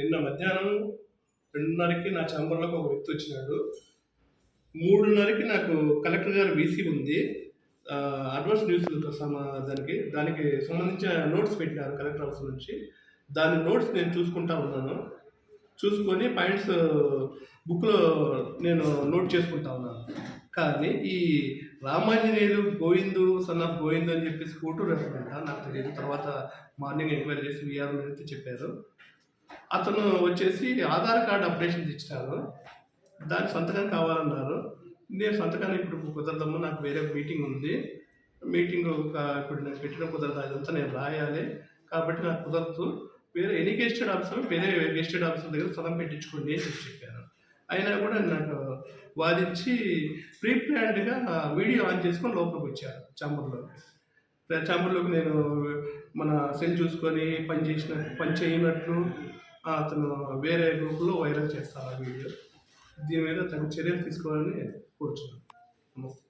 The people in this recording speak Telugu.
నిన్న మధ్యాహ్నం రెండున్నరకి నా ఛాంబర్లోకి ఒక వ్యక్తి వచ్చినాడు. మూడున్నరకి నాకు కలెక్టర్ గారు బీసీ ఉంది. అడ్వాన్స్ న్యూస్ సమ దానికి దానికి సంబంధించిన నోట్స్ పెట్టినారు కలెక్టర్ హౌస్ నుంచి. దాని నోట్స్ నేను చూసుకుంటా ఉన్నాను. చూసుకొని పాయింట్స్ బుక్లో నేను నోట్ చేసుకుంటా ఉన్నాను. కానీ ఈ రామాంజనేయులు గోవిందు సన్ ఆఫ్ గోవిందు అని చెప్పేసి ఫోటో రెఫరెంట్ నాకు తెలియదు. తర్వాత మార్నింగ్ ఎంక్వైరీ చేసి విఆర్ అయితే చెప్పారు. అతను వచ్చేసి ఆధార్ కార్డు అప్డేషన్ ఇచ్చినారు దాని సంతకం కావాలన్నారు. నేను సంతకాన్ని ఇప్పుడు కుదరదమ్మా నాకు వేరే మీటింగ్ ఉంది. మీటింగ్ ఒక ఇప్పుడు నేను పెట్టిన కుదరదు అదంతా నేను రాయాలి. కాబట్టి నాకు కుదరదు. వేరే ఎనీ గెస్టెడ్ ఆఫీసర్ వేరే గెస్టెడ్ ఆఫీసర్ దగ్గర స్థలం పెట్టించుకోండి అని చెప్పాను అయినా కూడా నాకు వాదించి ప్రీ ప్లాన్డ్గా వీడియో ఆన్ చేసుకొని లోపలికి వచ్చారు చాంబర్లోకి చాంబర్లోకి నేను మన సెల్ చూసుకొని పని చేసిన పని చేయనట్లు అతను వేరే గ్రూప్లో వైరల్ చేస్తారు ఆ వీడియో. దీని మీద తగు చర్యలు తీసుకోవాలని కోరుచున్నాను. నమస్తే.